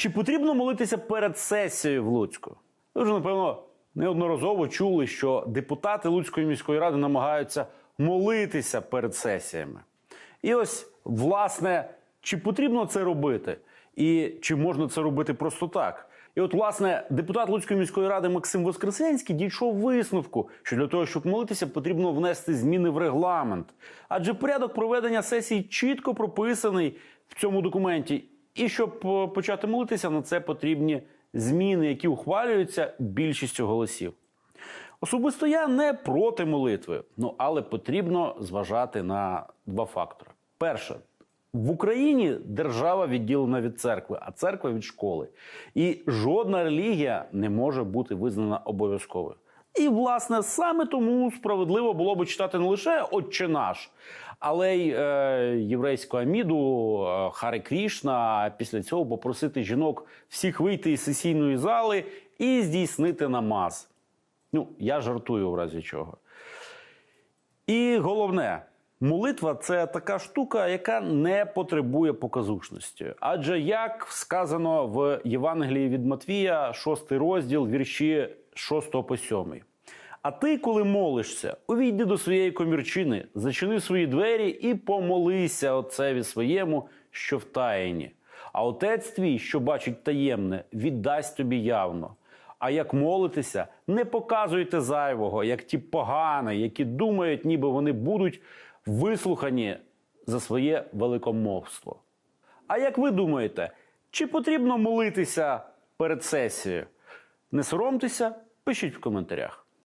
Чи потрібно молитися перед сесією в Луцьку? Ви вже, напевно, неодноразово чули, що депутати Луцької міської ради намагаються молитися перед сесіями. І ось, власне, чи потрібно це робити? І чи можна це робити просто так? І от, власне, депутат Луцької міської ради Максим Воскресенський дійшов висновку, що для того, щоб молитися, потрібно внести зміни в регламент. Адже порядок проведення сесії чітко прописаний в цьому документі. І щоб е, почати молитися, на це потрібні зміни, які ухвалюються більшістю голосів. Особисто я не проти молитви, ну але потрібно зважати на два фактори. Перше, в Україні держава відділена від церкви, а церква від школи. І жодна релігія не може бути визнана обов'язковою. І, власне, саме тому справедливо було би читати не лише Отче наш, але й е, єврейську аміду, е, Хари Крішна, а після цього попросити жінок всіх вийти із сесійної зали і здійснити намаз. Ну, я жартую в разі чого. І головне, молитва це така штука, яка не потребує показушності. Адже як сказано в Євангелії від Матвія, 6 розділ, вірші 6 по 7. А ти, коли молишся, увійди до своєї комірчини, зачини свої двері і помолися отцеві своєму, що в таїні. А отець твій, що бачить таємне, віддасть тобі явно. А як молитися, не показуйте зайвого, як ті погані, які думають, ніби вони будуть вислухані за своє великомовство. А як ви думаєте, чи потрібно молитися перед сесією? Не соромтеся, пишіть в коментарях.